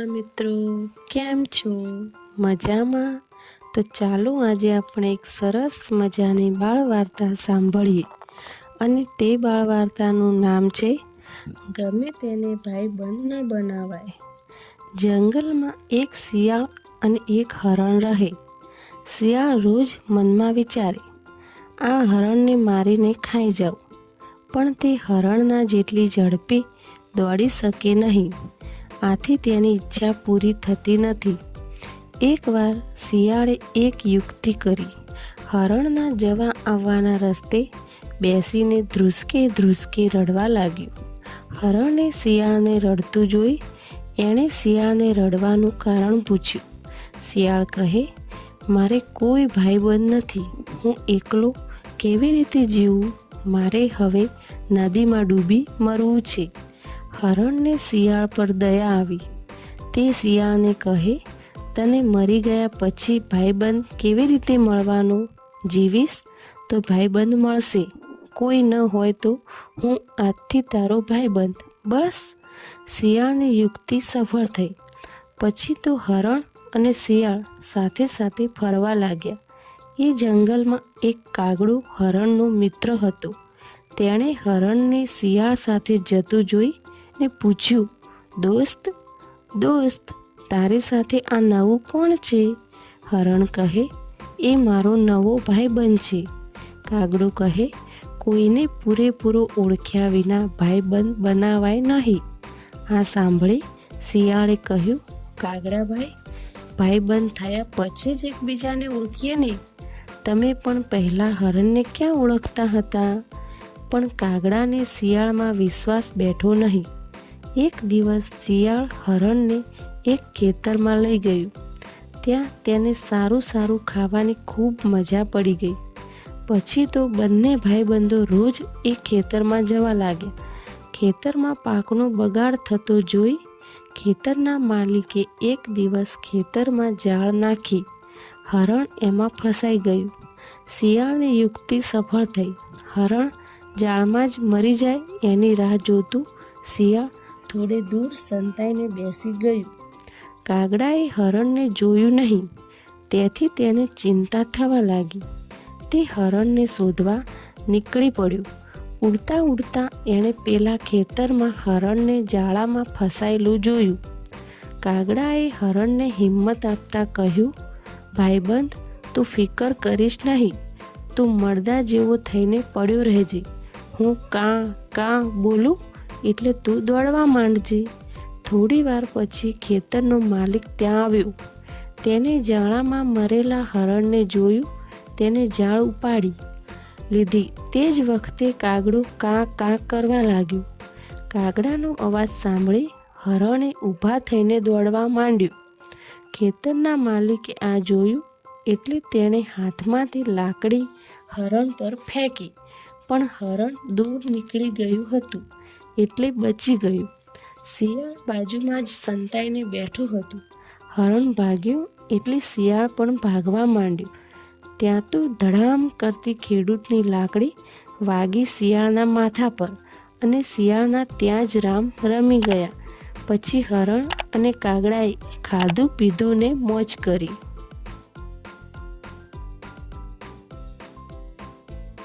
વાલા મિત્રો. કેમ છો? મજામાં? તો ચાલો આજે આપણે એક સરસ મજાની બાળ વાર્તા સાંભળીએ. અને તે બાળ વાર્તાનું નામ છે, ગમે તેને ભાઈ બંધ ન બનાવાય. જંગલમાં એક શિયાળ અને એક હરણ રહે. શિયાળ રોજ મનમાં વિચારે, આ હરણને મારીને ખાઈ જાઉં. પણ તે હરણના જેટલી ઝડપી દોડી શકે નહીં. આથી તેની ઈચ્છા પૂરી થતી નથી. એકવાર શિયાળે એક યુક્તિ કરી, હરણના જવા આવવાના રસ્તે બેસીને ધ્રુસકે ધ્રુસકે રડવા લાગ્યું. હરણે શિયાળને રડતું જોઈ, એણે શિયાળને રડવાનું કારણ પૂછ્યું. શિયાળ કહે, મારે કોઈ ભાઈબંધ નથી. હું એકલો કેવી રીતે જીવું? મારે હવે નદીમાં ડૂબી મરવું છે. હરણને શિયાળ પર દયા આવી. તે શિયાળને કહે, તને મરી ગયા પછી ભાઈબંધ કેવી રીતે મળવાનો? જીવીશ તો ભાઈબંધ મળશે. કોઈ ન હોય તો હું આજથી તારો ભાઈબંધ. બસ, શિયાળની યુક્તિ સફળ થઈ. પછી તો હરણ અને શિયાળ સાથે સાથે ફરવા લાગ્યા. એ જંગલમાં એક કાગડો હરણનો મિત્ર હતો. તેણે હરણને શિયાળ સાથે જતું જોઈ ને પૂછ્યું, દોસ્ત દોસ્ત, તારી સાથે આ નવું કોણ છે? હરણ કહે, એ મારો નવો ભાઈબંધ છે. કાગડો કહે, કોઈને પૂરેપૂરો ઓળખ્યા વિના ભાઈબંધ બનાવાય નહીં. આ સાંભળી શિયાળે કહ્યું કાગડાભાઈ ભાઈબંધ થયા પછી જ એકબીજાને ઓળખીએ ને? તમે પણ પહેલાં હરણને ક્યાં ઓળખતા હતા? પણ કાગડાને શિયાળમાં વિશ્વાસ બેઠો નહીં. એક દિવસ શિયાળ હરણને એક ખેતરમાં લઈ ગયું. ત્યાં તેને સારું સારું ખાવાની ખૂબ મજા પડી ગઈ. પછી તો બંને ભાઈબંધો રોજ એ ખેતરમાં જવા લાગ્યા. ખેતરમાં પાકનો બગાડ થતો જોઈ ખેતરના માલિકે એક દિવસ ખેતરમાં જાળ નાખી. હરણ એમાં ફસાઈ ગયું. શિયાળની યુક્તિ સફળ થઈ. હરણ જાળમાં જ મરી જાય એની રાહ જોતું શિયાળ થોડે દૂર સંતાઈને બેસી ગયું. કાગડાએ હરણને જોયું નહીં, તેથી તેને ચિંતા થવા લાગી. તે હરણને શોધવા નીકળી પડ્યું. ઉડતા ઉડતા એણે પેલા ખેતરમાં હરણને જાળામાં ફસાયેલું જોયું. કાગડાએ હરણને હિંમત આપતા કહ્યું, ભાઈબંધ, તું ફિકર કરીશ નહીં. તું મળદા જેવો થઈને પડ્યો રહેજે. હું કાં કાં બોલું? એટલે તું દોડવા માંડજે. થોડી વાર પછી ખેતરનો માલિક ત્યાં આવ્યો. તેને જાળામાં મરેલા હરણને જોયું, તેને જાળ ઉપાડી લીધી. તે જ વખતે કાગડો કાં કાં કરવા લાગ્યું. કાગડાનો અવાજ સાંભળી હરણે ઊભા થઈને દોડવા માંડ્યું. ખેતરના માલિકે આ જોયું એટલે તેણે હાથમાંથી લાકડી હરણ પર ફેંકી. પણ હરણ દૂર નીકળી ગયું હતું. એટલે બચી ગયું. શિયાળ બાજુમાં જ સંતાઈને બેઠું હતું. હરણ ભાગ્યું એટલે શિયાળ પણ ભાગવા માંડ્યું. ત્યાં તો ધડામ કરતી ખેડૂતની લાકડી વાગી શિયાળના માથા પર અને શિયાળના ત્યાં જ રામ રમી ગયા. પછી હરણ અને કાગડાએ ખાધું પીધું ને મોજ કરી.